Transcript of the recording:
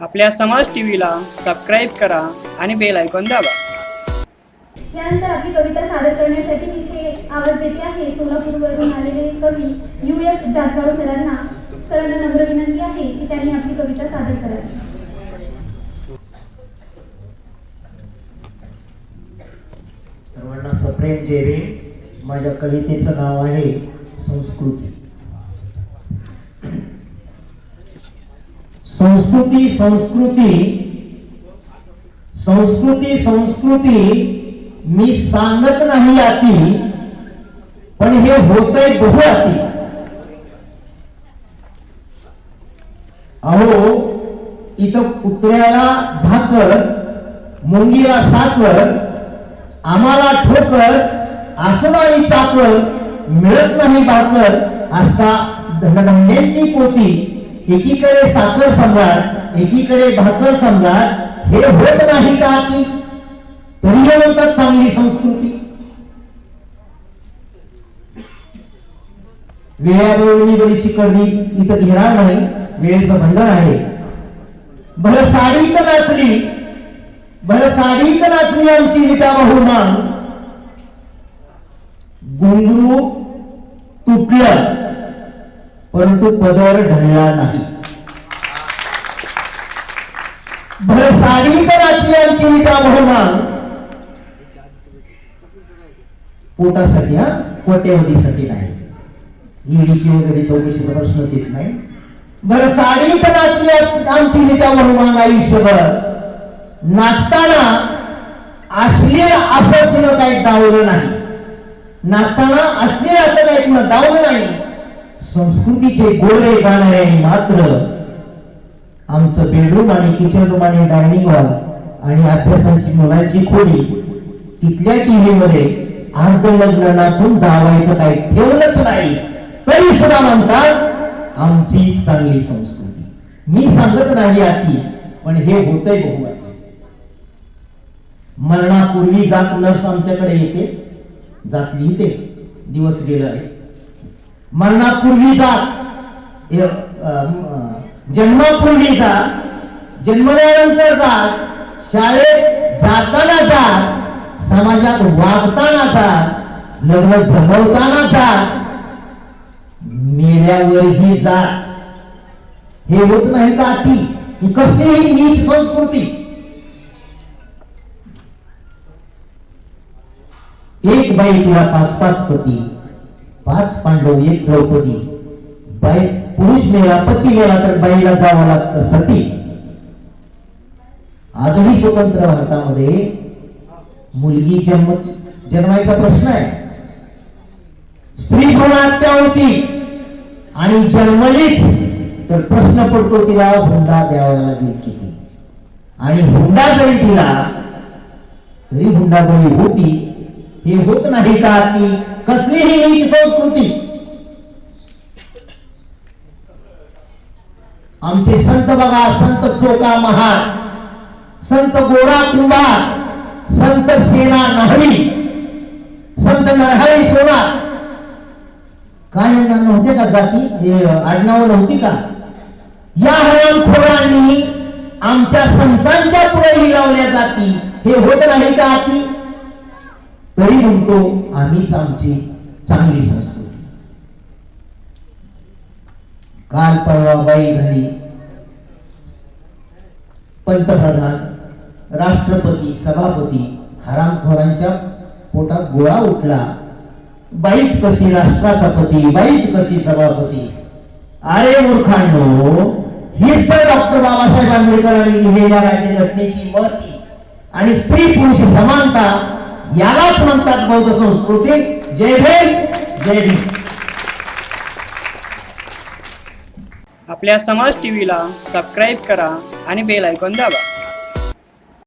आपल्या समाज टीव्हीला सबस्क्राईब करा आणि बेल आयकॉन दाबा. यानंतर आपली कविता सादर करण्यासाठी मी इथे आवाज देते आहे. सोलापूरवरून आलेले कवी यू एफ जाधवाड सरांना. सरांना नम्र विनंती आहे की त्यांनी आपली कविता सादर करावी. सर्वांना सप्रेम भीम. माझ्या कवितेचं नाव आहे संस्कृती. संस्कृती संस्कृती. संस्कृती संस्कृती मी सांगत नाही आती पण हे होतंय बहु आती अहो इथं कुत्र्याला भाकर मुंगीला साखर आम्हाला ठोकर आसनाई चाकर मिळत नाही भाकर असता धनधान्यांची पोती. एकीकडे साखर सम्राट एकीकडे भाकर सम्राट हे होत नाही का की तरी हे म्हणतात चांगली संस्कृती. वेळावेळी मी शिकवली इथं घेणार नाही वेळेचं बंधन आहे. भर साडी तर नाचली भर साडी तर नाचली आमची विटा बहुमान. गुंगरू तुटलं. परंतु पदर ढळला नाही. भर साडी तर नाचली विटा बहुमान पोटासाठी हा? कोट्यवधीसाठी नाही. ईडीची वगैरे चौकशी प्रश्न येत नाही? बरं साडी तर नाचली आमची विटा बहुमान आयुष्यभर. नाचताना अश्लील असं तिनं काही दावलं नाही. नाचताना अश्लील असं काही तिनं दावलं नाही. संस्कृतीचे गोडवे गाणाऱ्याने मात्र आमचं बेडरूम आणि किचन रूम आणि डायनिंग हॉल आणि अभ्यासाची मुलांची खोली तिथल्या टीव्हीमध्ये अर्धलग्न नाचून दावायचं काही ठेवलंच नाही. तरी सुद्धा म्हणतात आमची चांगली संस्कृती. मी सांगत नाही आती पण हे होतंय बहु मरणापूर्वी जात नर्स आमच्याकडे येते जात लिहिते दिवस गेला आहे मरणापूर्वी जात. जन्मापूर्वी जात जन्मल्यानंतर जात शाळेत जाताना जात समाजात वागताना जात लग्न जमवताना जात मेल्यावरही जात. हे होत नाही का ती ही कसलीही नीच संस्कृती. एक बाई तिला पाच पाच पती पाच पांडव एक द्रौपदी. बाई पुरुष मेला पती मेला तर बाईला जावं लागतं सती. आजही स्वतंत्र भारतामध्ये मुलगी जन्म जन्मायचा प्रश्न आहे. स्त्री भ्रूण हत्या होती? आणि जन्मलीच. तर प्रश्न पडतो तिला हुंडा द्यावा लागेल किती? आणि हुंडा जरी दिला तरी हुंडाबळी होती. हे होत नाही का की कसली ही संस्कृती. आमचे संत बघा संत चोका महार संत गोरा कुंभार संत सेना नहरी संत नरहरी सोना. काय यांना नव्हते का जाती? हे आडनाव नव्हती का? या हरणखोरांनी आमच्या संतांच्या पुढेही लावल्या जाती. हे होत नाही का आती? तरी म्हणतो आम्हीच आमची चांगली संस्कृती. काल परवा बाई झाली. पंतप्रधान राष्ट्रपती सभापती हरामखोरांच्या पोटात गोळा उठला. बाईच कशी राष्ट्राचा पती बाईच कशी सभापती? अरे मूर्खांनो हीच तर डॉक्टर बाबासाहेब आंबेडकरांनी लिहिलेल्या राज्यघटनेची महती आणि स्त्री पुरुष समानता यालाच म्हणतात बौद्ध संस्कृती. जय भीम जय भीम. आपल्या समाज टीव्हीला सबस्क्राईब करा आणि बेल ऐकून दाबा.